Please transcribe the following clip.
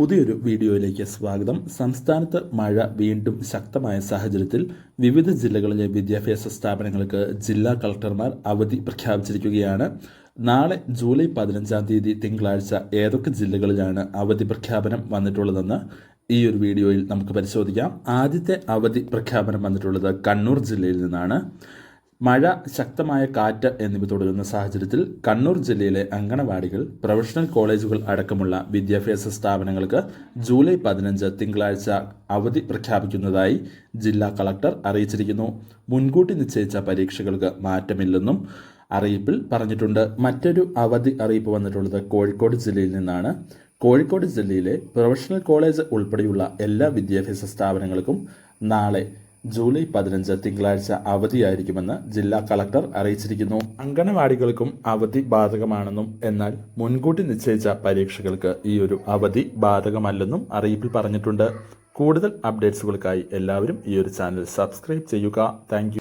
പുതിയൊരു വീഡിയോയിലേക്ക് സ്വാഗതം. സംസ്ഥാനത്ത് മഴ വീണ്ടും ശക്തമായ സാഹചര്യത്തിൽ വിവിധ ജില്ലകളിലെ വിദ്യാഭ്യാസ സ്ഥാപനങ്ങൾക്ക് ജില്ലാ കളക്ടർമാർ അവധി പ്രഖ്യാപിച്ചിരിക്കുകയാണ്. നാളെ ജൂലൈ പതിനഞ്ചാം തീയതി തിങ്കളാഴ്ച ഏതൊക്കെ ജില്ലകളിലാണ് അവധി പ്രഖ്യാപനം വന്നിട്ടുള്ളതെന്ന് ഈ ഒരു വീഡിയോയിൽ നമുക്ക് പരിശോധിക്കാം. ആദ്യത്തെ അവധി പ്രഖ്യാപനം വന്നിട്ടുള്ളത് കണ്ണൂർ ജില്ലയിൽ നിന്നാണ്. മഴ ശക്തമായ കാറ്റ് എന്നിവ തുടരുന്ന സാഹചര്യത്തിൽ കണ്ണൂർ ജില്ലയിലെ അങ്കണവാടികൾ പ്രൊഫഷണൽ കോളേജുകൾ അടക്കമുള്ള വിദ്യാഭ്യാസ സ്ഥാപനങ്ങൾക്ക് ജൂലൈ പതിനഞ്ച് തിങ്കളാഴ്ച അവധി പ്രഖ്യാപിക്കുന്നതായി ജില്ലാ കളക്ടർ അറിയിച്ചിരിക്കുന്നു. മുൻകൂട്ടി നിശ്ചയിച്ച പരീക്ഷകൾക്ക് മാറ്റമില്ലെന്നും അറിയിപ്പിൽ പറഞ്ഞിട്ടുണ്ട്. മറ്റൊരു അവധി അറിയിപ്പ് വന്നിട്ടുള്ളത് കോഴിക്കോട് ജില്ലയിൽ നിന്നാണ്. കോഴിക്കോട് ജില്ലയിലെ പ്രൊഫഷണൽ കോളേജ് ഉൾപ്പെടെയുള്ള എല്ലാ വിദ്യാഭ്യാസ സ്ഥാപനങ്ങൾക്കും നാളെ ജൂലൈ പതിനഞ്ച് തിങ്കളാഴ്ച അവധിയായിരിക്കുമെന്ന് ജില്ലാ കളക്ടർ അറിയിച്ചിരിക്കുന്നു. അങ്കണവാടികൾക്കും അവധി ബാധകമാണെന്നും എന്നാൽ മുൻകൂട്ടി നിശ്ചയിച്ച പരീക്ഷകൾക്ക് ഈ ഒരു അവധി ബാധകമല്ലെന്നും അറിയിപ്പിൽ പറഞ്ഞിട്ടുണ്ട്. കൂടുതൽ അപ്ഡേറ്റ്സുകൾക്കായി എല്ലാവരും ഈ ഒരു ചാനൽ സബ്സ്ക്രൈബ് ചെയ്യുക. താങ്ക്